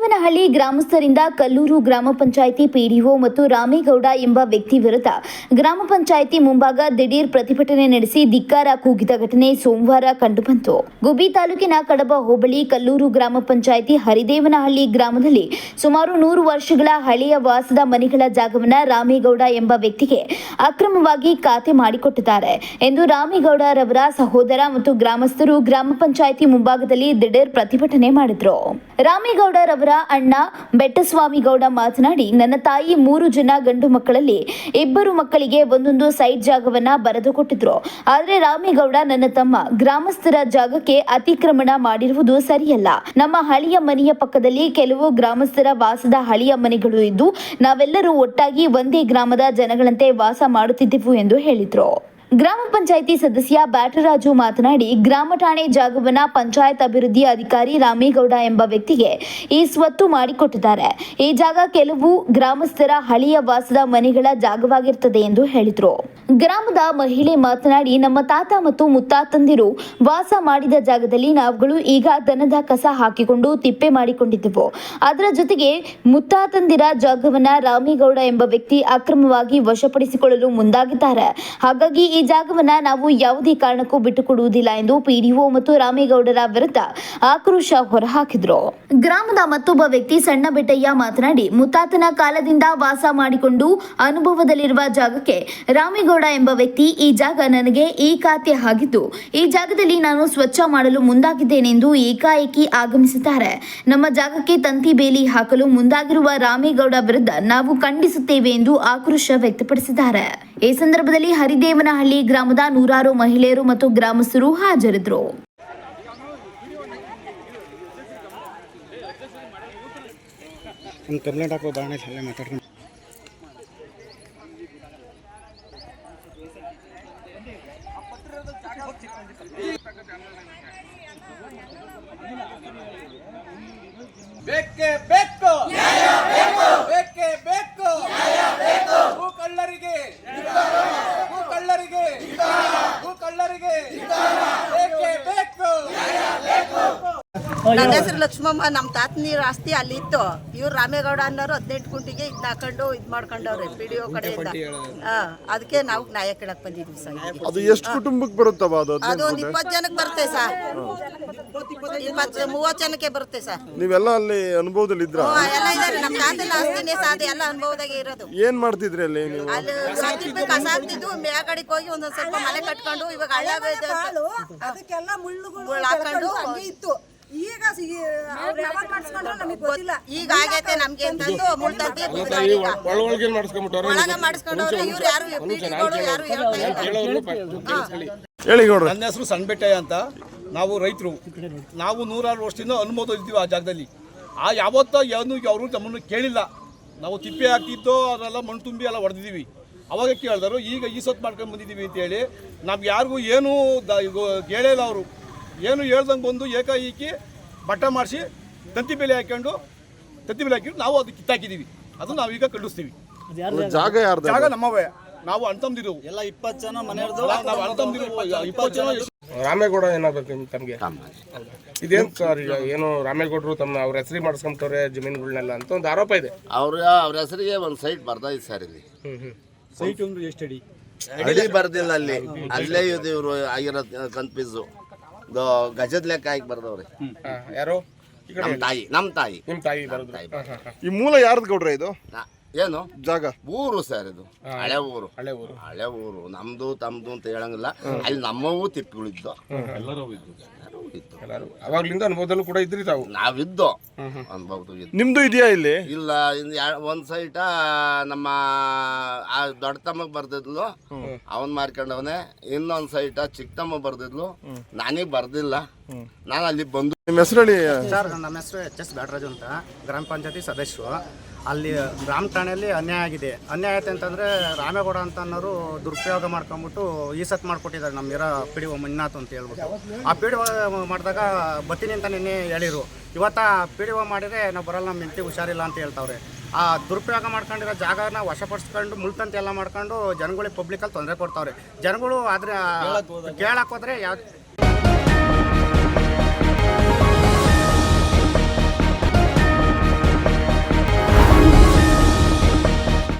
ಹರಿದೇವನಹಳ್ಳಿ ಗ್ರಾಮಸ್ಥರಿಂದ ಕಲ್ಲೂರು ಗ್ರಾಮ ಪಂಚಾಯಿತಿ ಪಿಡಿಒ ಮತ್ತು ರಾಮೇಗೌಡ ಎಂಬ ವ್ಯಕ್ತಿ ವಿರುದ್ಧ ಗ್ರಾಮ ಪಂಚಾಯಿತಿ ಮುಂಭಾಗ ದಿಢೀರ್ ಪ್ರತಿಭಟನೆ ನಡೆಸಿ ಧಿಕ್ಕಾರ ಕೂಗಿದ ಘಟನೆ ಸೋಮವಾರ ಕಂಡುಬಂತು. ಗುಬ್ಬಿ ತಾಲೂಕಿನ ಕಡಬ ಹೋಬಳಿ ಕಲ್ಲೂರು ಗ್ರಾಮ ಪಂಚಾಯಿತಿ ಹರಿದೇವನಹಳ್ಳಿ ಗ್ರಾಮದಲ್ಲಿ ಸುಮಾರು ನೂರು ವರ್ಷಗಳ ಹಳೆಯ ವಾಸದ ಮನೆಗಳ ಜಾಗವನ್ನ ರಾಮೇಗೌಡ ಎಂಬ ವ್ಯಕ್ತಿಗೆ ಅಕ್ರಮವಾಗಿ ಖಾತೆ ಮಾಡಿಕೊಟ್ಟಿದ್ದಾರೆ ಎಂದು ರಾಮೇಗೌಡರವರ ಸಹೋದರ ಮತ್ತು ಗ್ರಾಮಸ್ಥರು ಗ್ರಾಮ ಪಂಚಾಯಿತಿ ಮುಂಭಾಗದಲ್ಲಿ ದಿಢೀರ್ ಪ್ರತಿಭಟನೆ ಮಾಡಿದ್ರು. ರಾಮೇಗೌಡರವರ ಅಣ್ಣ ಬೆಟ್ಟಸ್ವಾಮಿಗೌಡ ಮಾತನಾಡಿ, ನನ್ನ ತಾಯಿ ಮೂರು ಜನ ಗಂಡು ಮಕ್ಕಳಲ್ಲಿ ಇಬ್ಬರು ಮಕ್ಕಳಿಗೆ ಒಂದೊಂದು ಸೈಟ್ ಜಾಗವನ್ನ ಬರೆದು ಕೊಟ್ಟಿದ್ರು ಆದರೆ ರಾಮೇಗೌಡ ನನ್ನ ತಮ್ಮ ಗ್ರಾಮಸ್ಥರ ಜಾಗಕ್ಕೆ ಅತಿಕ್ರಮಣ ಮಾಡಿರುವುದು ಸರಿಯಲ್ಲ. ನಮ್ಮ ಹಳಿಯ ಮನೆಯ ಪಕ್ಕದಲ್ಲಿ ಕೆಲವು ಗ್ರಾಮಸ್ಥರ ವಾಸದ ಹಳಿಯ ಮನೆಗಳು ಇದ್ದು, ನಾವೆಲ್ಲರೂ ಒಟ್ಟಾಗಿ ಒಂದೇ ಗ್ರಾಮದ ಜನಗಳಂತೆ ವಾಸ ಮಾಡುತ್ತಿದ್ದೆವು ಎಂದು ಹೇಳಿದ್ರು. ಗ್ರಾಮ ಪಂಚಾಯಿತಿ ಸದಸ್ಯ ಬ್ಯಾಟರಾಜು ಮಾತನಾಡಿ, ಗ್ರಾಮ ಠಾಣೆ ಜಾಗವನ್ನ ಪಂಚಾಯತ್ ಅಭಿವೃದ್ಧಿ ಅಧಿಕಾರಿ ರಾಮೇಗೌಡ ಎಂಬ ವ್ಯಕ್ತಿಗೆ ಈ ಸ್ವತ್ತು ಮಾಡಿಕೊಟ್ಟಿದ್ದಾರೆ. ಈ ಜಾಗ ಕೆಲವು ಗ್ರಾಮಸ್ಥರ ಹಳೆಯ ವಾಸದ ಮನೆಗಳ ಜಾಗವಾಗಿರ್ತದೆ ಎಂದು ಹೇಳಿದರು. ಗ್ರಾಮದ ಮಹಿಳೆ ಮಾತನಾಡಿ, ನಮ್ಮ ತಾತ ಮತ್ತು ಮುತ್ತಾತಂದಿರು ವಾಸ ಮಾಡಿದ ಜಾಗದಲ್ಲಿ ನಾವುಗಳು ಈಗ ದನದ ಕಸ ಹಾಕಿಕೊಂಡು ತಿಪ್ಪೆ ಮಾಡಿಕೊಂಡಿದ್ದೆವು. ಅದರ ಜೊತೆಗೆ ಮುತ್ತಾತಂದಿರ ಜಾಗವನ್ನ ರಾಮೇಗೌಡ ಎಂಬ ವ್ಯಕ್ತಿ ಅಕ್ರಮವಾಗಿ ವಶಪಡಿಸಿಕೊಳ್ಳಲು ಮುಂದಾಗಿದ್ದಾರೆ. ಹಾಗಾಗಿ ಜಾಗವನ್ನ ನಾವು ಯಾವುದೇ ಕಾರಣಕ್ಕೂ ಬಿಟ್ಟುಕೊಡುವುದಿಲ್ಲ ಎಂದು ಪಿಡಿಒ ಮತ್ತು ರಾಮೇಗೌಡರ ವಿರುದ್ಧ ಆಕ್ರೋಶ ಹೊರಹಾಕಿದ್ರು. ಗ್ರಾಮದ ಮತ್ತೊಬ್ಬ ವ್ಯಕ್ತಿ ಸಣ್ಣ ಬೆಟ್ಟಯ್ಯ ಮಾತನಾಡಿ, ಮುತ್ತಾತನ ಕಾಲದಿಂದ ವಾಸ ಮಾಡಿಕೊಂಡು ಅನುಭವದಲ್ಲಿರುವ ಜಾಗಕ್ಕೆ ರಾಮೇಗೌಡ ಎಂಬ ವ್ಯಕ್ತಿ ಈ ಜಾಗ ನನಗೆ ಈ ಖಾತೆ ಆಗಿದ್ದು, ಈ ಜಾಗದಲ್ಲಿ ನಾನು ಸ್ವಚ್ಛ ಮಾಡಲು ಮುಂದಾಗಿದ್ದೇನೆಂದು ಏಕಾಏಕಿ ಆಗಮಿಸಿದ್ದಾರೆ. ನಮ್ಮ ಜಾಗಕ್ಕೆ ತಂತಿ ಬೇಲಿ ಹಾಕಲು ಮುಂದಾಗಿರುವ ರಾಮೇಗೌಡ ವಿರುದ್ಧ ನಾವು ಖಂಡಿಸುತ್ತೇವೆ ಎಂದು ಆಕ್ರೋಶ ವ್ಯಕ್ತಪಡಿಸಿದ್ದಾರೆ. ಈ ಸಂದರ್ಭದಲ್ಲಿ ಹರಿದೇವನಹಳ್ಳಿ ಗ್ರಾಮದ ನೂರಾರು ಮಹಿಳೆಯರು ಮತ್ತು ಗ್ರಾಮಸ್ಥರು ಹಾಜರಿದ್ದರು. ಅಲ್ಲೇ ಬೇಕು ಬೇಕೇ. ನನ್ನ ಹೆಸರು ಲಕ್ಷ್ಮಮ್ಮ ನಮ್ಮ ತಾತನ ನೀರು ಆಸ್ತಿ ಅಲ್ಲಿ ಇತ್ತು ಇವ್ರು ರಾಮೇಗೌಡ ಅನ್ನೋರು ಹದಿನೆಂಟು ಗುಂಟಿಗೆ ಇದ್ ಹಾಕೊಂಡು ಇದ್ ಮಾಡ್ಕೊಂಡವ್ರೆ ಪಿ ಡಿ ಒ ಕಡೆಯಿಂದ. ಹಾ ಅದಕ್ಕೆ ನಾವು ನ್ಯಾಯ ಕೇಳಕ್ ಬಂದಿದ್ವಿ ಸರ್. ಅದು ಎಷ್ಟು ಕುಟುಂಬಕ್ಕೆ ಬರುತ್ತವ ಅದು ಅದು ಒಂದು ಇಪ್ಪತ್ತು ಜನಕ್ಕೆ ಬರುತ್ತೆ ಸರ್. ಇಪ್ಪತ್ತು ಮೂವತ್ತು ಜನಕ್ಕೆ ಬರುತ್ತೆ ಸರ್. ನೀವೆಲ್ಲ ಅಲ್ಲಿ ಅನುಭವದಲ್ಲಿ ಇದ್ರ? ಎಲ್ಲ ಇದಾರೆ. ನಮ್ಮ ತಾತನ ಆಸ್ತಿನೇ ಸಾಧ್ಯ ಎಲ್ಲ ಅನುಭವದಾಗೆ ಇರೋದು. ಏನ್ ಮಾಡ್ತಿದ್ರಿ ಅಲ್ಲಿ ನೀವು? ಅಲ್ಲಿ ಹತ್ತಿಪ್ಪೆ ಕಸ ಹಾಕ್ತಿದ್ದು ಮೇಗಡಿಗೆ ಹೋಗಿ ಒಂದೊಂದ್ ಸ್ವಲ್ಪ ಮನೆ ಕಟ್ಕೊಂಡು ಇವಾಗ ಹಳ್ಳ ಬೆಳ್ದು- ಅದಕ್ಕೆಲ್ಲ ಮುಳ್ಳುಗಳು ಮುಳ್ಳು ಹಾಕೊಂಡು ಹಂಗೆ ಇತ್ತು. ಈಗ ಸಿ- ಅವ್ರು ನಮಗೆ ಗೊತ್ತಿಲ್ಲ. ಈಗ ಆಗೈತೆ ನಮ್ಗೆ ಅಂತಂದು ಮುಳ್ಳು ತಂತಿ ಈಗ. ಒಳಗೆ ಮಾಡಿಸ್ಕೊಂಡ್ಬಿಟ್ಟವ್ರೆ ಒಳಗ ಮಾಡಿಸ್ಕೊಂಡವ್ರೆ ಇವ್ರು ಯಾರು ಪೀಡಿಗಳು ಯಾರು ಹೇಳ್ತಾ ಹೇಳಿ ಗೌಡ್ರೆ. ನನ್ನ ಹೆಸರು ಸಣ್ಣಬೆಟ್ಟೆ ಅಂತ. ನಾವು ರೈತರು. ನಾವು ನೂರಾರು ವರ್ಷದಿಂದ ಅನುಮೋದ ಇದ್ದೀವಿ ಆ ಜಾಗದಲ್ಲಿ. ಆ ಯಾವತ್ತ ಏನು ಅವರು ನಮ್ಮನ್ನು ಕೇಳಿಲ್ಲ. ನಾವು ತಿಪ್ಪೆ ಹಾಕಿದ್ದೋ ಅದೆಲ್ಲ ಮಣ್ಣು ತುಂಬಿ ಎಲ್ಲ ಹೊಡೆದಿದ್ದೀವಿ. ಅವಾಗ ಕೇಳಿದ್ರು ಈಗ ಈ ಸೊತ್ತು ಮಾಡ್ಕೊಂಡು ಬಂದಿದ್ದೀವಿ ಅಂತೇಳಿ ನಮ್ಗೆ ಯಾರಿಗೂ ಏನೂ ದ ಕೇಳೇ ಇಲ್ಲ ಅವರು. ಏನು ಹೇಳ್ದಂಗೆ ಬಂದು ಏಕಾಏಕಿ ಬಟ್ಟ ಮಾಡಿಸಿ ತಂತಿ ಬೆಲೆ ಹಾಕೊಂಡು ತಂತಿ ಬೆಲೆ ಹಾಕೊಂಡು ನಾವು ಅದು ಕಿತ್ತಾಕಿದ್ದೀವಿ. ಅದು ನಾವೀಗ ಈಗ ಅದು ಜಾಗ ಯಾರ್ದು? ಜಾಗ ನಮ್ಮವೇ. ನಾವು ಅಣ್ತಂದಿರು ಎಲ್ಲ ಇಪ್ಪತ್ತು ಜನ ಮನೆಯವ್ರದ್ದು ನಾವು ಅಣ್ತಂದಿರು ಇಪ್ಪತ್ತು ಜನ ರಾಮೇಗೌಡ ಏನಾಗುತ್ತೆ ತಮಗೆ? ಇದೇನ್ ಸರ್ ಈಗ ಏನು ರಾಮೇಗೌಡರು ತಮ್ಮ ಅವ್ರ ಹೆಸರಿಗೆ ಮಾಡಿಸ್ಕೊಂತವ್ರೆ ಜಮೀನುಗಳನ್ನೆಲ್ಲ ಅಂತ ಒಂದು ಆರೋಪ ಇದೆ. ಅವ್ರ ಅವ್ರ ಹೆಸರಿಗೆ ಒಂದು ಸೈಟ್ ಬರ್ದೈತೆ ಸರ್ ಇಲ್ಲಿ. ಹ್ಮ್ ಹ್ಮ್. ಸೈಟ್ ಒಂದು ಎಷ್ಟು ಅಡಿ? ಅಡಿ ಬರ್ದಿಲ್ಲ ಅಲ್ಲಿ. ಅಲ್ಲೇ ಇದು ಇವರು ಆಗಿರೋ ಕನ್ಫ್ಯೂಸು. ಇದು ಗಜದ ಲೆಕ್ಕ ಹಾಕಿ ಬರ್ದವ್ರಿ. ಯಾರು? ನಮ್ಮ ತಾಯಿ ನಮ್ಮ ತಾಯಿ. ನಿಮ್ ತಾಯಿ ಬರೋದು. ತಾಯಿ. ಈ ಮೂಲ ಯಾರ್ದು ಕೊಡ್ರಿ ಇದು? ನಾ- ಏನು? ಜಾಗ. ಊರು ಸರ್ ಇದು. ಹಳೆ ಊರು. ಹಳೆ ಊರು. ಹಳೆ ಊರು. ನಮ್ದು ತಮ್ದು ಅಂತ ಹೇಳಂಗಿಲ್ಲ. ಅಲ್ಲಿ ನಮ್ಮವು ತಿಪ್ಪುಗಳಿದ್ದು. ಎಲ್ಲರೂ ಇದ್ದು ಎಲ್ಲರೂ ಅವಾಗ್ಲಿಂದ ಅನುಭವದಲ್ಲೂ ಕೂಡ ಇದ್ರಿ ತಾವು? ನಾವಿದ್ದು. ಇದ್ದು. ನಿಮ್ದು ಇದೆಯಾ ಇಲ್ಲಿ? ಇಲ್ಲ ಒಂದ್ ಸೈಟ ನಮ್ಮ ಆ ದೊಡ್ಡ ತಮ್ಮಗ್ ಬರ್ದಿದ್ಲು ಅವನ್ ಮಾರ್ಕೊಂಡವನೆ. ಇನ್ನೊಂದ್ ಸೈಟ ಚಿಕ್ಕ ತಮ್ಮ ಬರ್ದಿದ್ಲು. ನಾನೀಗ ಬರ್ದಿಲ್ಲ. ನಾನು ಅಲ್ಲಿ ಬಂದು ನಿಮ್ಮ ಹೆಸರು ಹೇಳಿ. ಸರ್ ನಮ್ಮ ಹೆಸರು ಎಚ್ ಎಸ್ ಬ್ಯಾಟ್ರಾಜು ಅಂತ. ಗ್ರಾಮ ಪಂಚಾಯತಿ ಸದಸ್ಯರು. ಅಲ್ಲಿ ಗ್ರಾಮ ಠಾಣೆಯಲ್ಲಿ ಅನ್ಯಾಯ ಆಗಿದೆ. ಅನ್ಯಾಯ ಆಯ್ತು ಅಂತಂದರೆ ರಾಮೇಗೌಡ ಅಂತ ಅನ್ನೋರು ದುರುಪಯೋಗ ಮಾಡ್ಕೊಂಬಿಟ್ಟು ಈ ಸತ್ ಮಾಡಿಕೊಟ್ಟಿದ್ದಾರೆ ನಮ್ಮ ಇರೋ ಪಿ ಡಿ ಒ ಮಂಜುನಾಥ್ ಅಂತ ಹೇಳ್ಬಿಟ್ಟು. ಆ ಪಿ ಡಿ ಒ ಮಾಡಿದಾಗ ಬತ್ತೀನಿ ಅಂತ ನಿನ್ನೆ ಹೇಳಿರು, ಇವತ್ತ ಪಿ ಡಿ ಒ ಮಾಡಿದ್ರೆ ನಾವು ಬರಲ್ಲ ನಮ್ಮ ಹೆಂಡತಿ ಹುಷಾರಿಲ್ಲ ಅಂತ ಹೇಳ್ತಾವ್ರೆ. ಆ ದುರುಪಯೋಗ ಮಾಡ್ಕೊಂಡಿರೋ ಜಾಗನ ವಶಪಡಿಸ್ಕೊಂಡು ಮುಳ್ತಂತೆ ಎಲ್ಲ ಮಾಡ್ಕೊಂಡು ಜನಗಳಿಗೆ ಪಬ್ಲಿಕಲ್ಲಿ ತೊಂದರೆ ಕೊಡ್ತಾವ್ರೆ. ಜನಗಳು ಆದ್ರೆ ಕೇಳಕ್ಕೆ ಹೋದ್ರೆ ಯಾವ